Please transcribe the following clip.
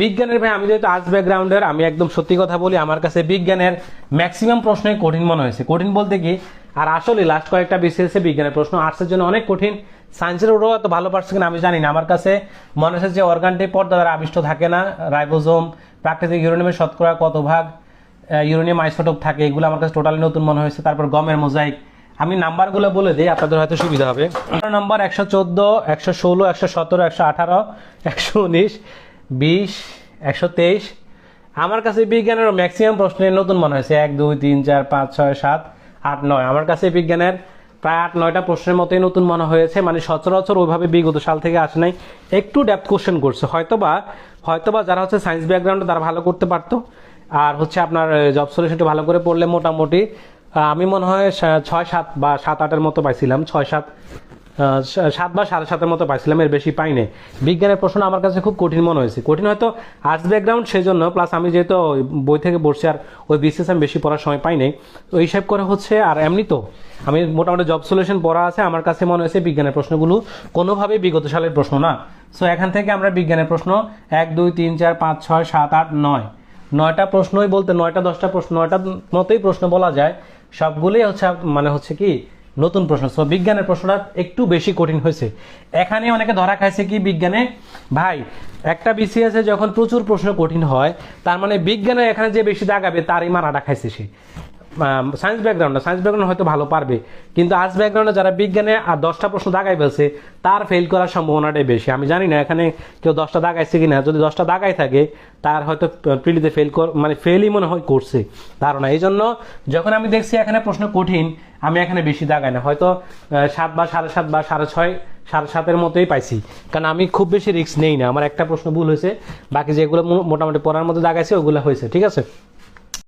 বিজ্ঞানের ভাই, আমি যেহেতু আর্টস ব্যাকগ্রাউন্ডের আমি একদম সত্যি কথা বলি, আমার কাছে বিজ্ঞানের ম্যাক্সিমাম প্রশ্নই কঠিন মনে হয়েছে। কঠিন বলতে কি, আর আসলে লাস্ট কয়েকটা বিসিএসে বিজ্ঞানের প্রশ্ন। আর্টসের জন্য অনেক কঠিন। সায়েন্সের ওরাও এত ভালো পারছে কিনা আমি জানি না। আমার কাছে মনে হচ্ছে যে অর্গানটি পর্দা দ্বারা আবিষ্ট থাকে না। রাইবোজোম, প্রাকৃতিক ইউরেনিয়ামের শতকরা কত ভাগ ইউরেনিয়াম আইসোটোপ থাকে, এগুলো আমার কাছে টোটালি নতুন মনে হয়েছে। তারপর গমের মোজাইক আমি নাম্বারগুলো বলে দিই, আপনাদের হয়তো সুবিধা হবে। নম্বর একশো চোদ্দ, একশো ষোলো, একশো সতেরো, একশো আঠারো, একশো উনিশ বিশ, একশো তেইশ। আমার কাছে বিজ্ঞানের ম্যাক্সিমাম প্রশ্নের নতুন মনে হয়েছে। এক, দুই, তিন, চার, পাঁচ, ছয়, সাত, আট, নয়। আমার কাছে বিজ্ঞানের প্রায় আট, নয়টা প্রশ্নের মতোই নতুন মনে হয়েছে। মানে সচরাচর ওইভাবে বিগত সাল থেকে আসে নাই। একটু ডেপথ কোশ্চেন করছে। হয়তোবা হয়তোবা যারা হচ্ছে সায়েন্স ব্যাকগ্রাউন্ডে তারা ভালো করতে পারতো। আর হচ্ছে আপনার জব সলিউশনটা ভালো করে পড়লে মোটামুটি আমি মনে হয় ছয়, সাত বা সাত, আটের মতো পাইছিলাম। ছয়, সাত সাত বা সাড়ে সাতের মতো পাইছিলাম, এর বেশি পাইনি। বিজ্ঞানের প্রশ্ন আমার কাছে খুব কঠিন মনে হয়েছে। কঠিন হয়তো আর্টস ব্যাকগ্রাউন্ড সেই জন্য প্লাস আমি যেহেতু বই থেকে বসছি আর ওই বিশেষ আমি বেশি পড়ার সময় পাই নাই তো হিসাব করে হচ্ছে আর এমনি তো। আমি মোটামুটি জব সলিউশন পড়া আছে, আমার কাছে মনে হয়েছে বিজ্ঞানের প্রশ্নগুলো কোনোভাবেই বিগত সালের প্রশ্ন না। সো এখান থেকে আমরা বিজ্ঞানের প্রশ্ন এক, দুই, তিন, চার, পাঁচ, ছয়, সাত, আট, নয়। নয়টা প্রশ্নই বলতে, নয়টা, দশটা প্রশ্ন নয়টা মতোই প্রশ্ন বলা যায়। সবগুলোই হচ্ছে মানে হচ্ছে কি নতুন প্রশ্ন। সো বিজ্ঞানের প্রশ্নটা একটু বেশি কঠিন হয়েছে। এখানে অনেকে ধরা খাইছে কি বিজ্ঞানে, ভাই, একটা বিসিএসে যখন প্রচুর প্রশ্ন কঠিন হয়, তার মানে বিজ্ঞানে এখানে যে বেশি দাগাবে তারই মারাটা খাইছে সে। সায়েন্স ব্যাকগ্রাউন্ড সায়েন্স ব্যাকগ্রাউন্ড হয়তো ভালো পারবে। কিন্তু আর্টস ব্যাকগ্রাউন্ডে যারা বিজ্ঞানে আর দশটা প্রশ্ন দাগাই ফেলছে, তার ফেল করার সম্ভাবনাটাই বেশি। আমি জানি না এখানে কেউ দশটা দাগাইছে কিনা। যদি দশটা দাগাই থাকে, তার হয়তো প্রিলিতে ফেল মানে ফেলই মনে হয় করছে ধারণা। এই জন্য যখন আমি দেখছি এখানে প্রশ্ন কঠিন, আমি এখানে বেশি দাগাই না। হয়তো সাত বা সাড়ে সাত বা সাড়ে ছয়, সাড়ে সাতের মতোই পাইছি। কারণ আমি খুব বেশি রিস্ক নেই না। আমার একটা প্রশ্ন ভুল হয়েছে। বাকি যেগুলো মোটামুটি পড়ার মধ্যে দাগাইছে, ওগুলো হয়েছে। ঠিক আছে?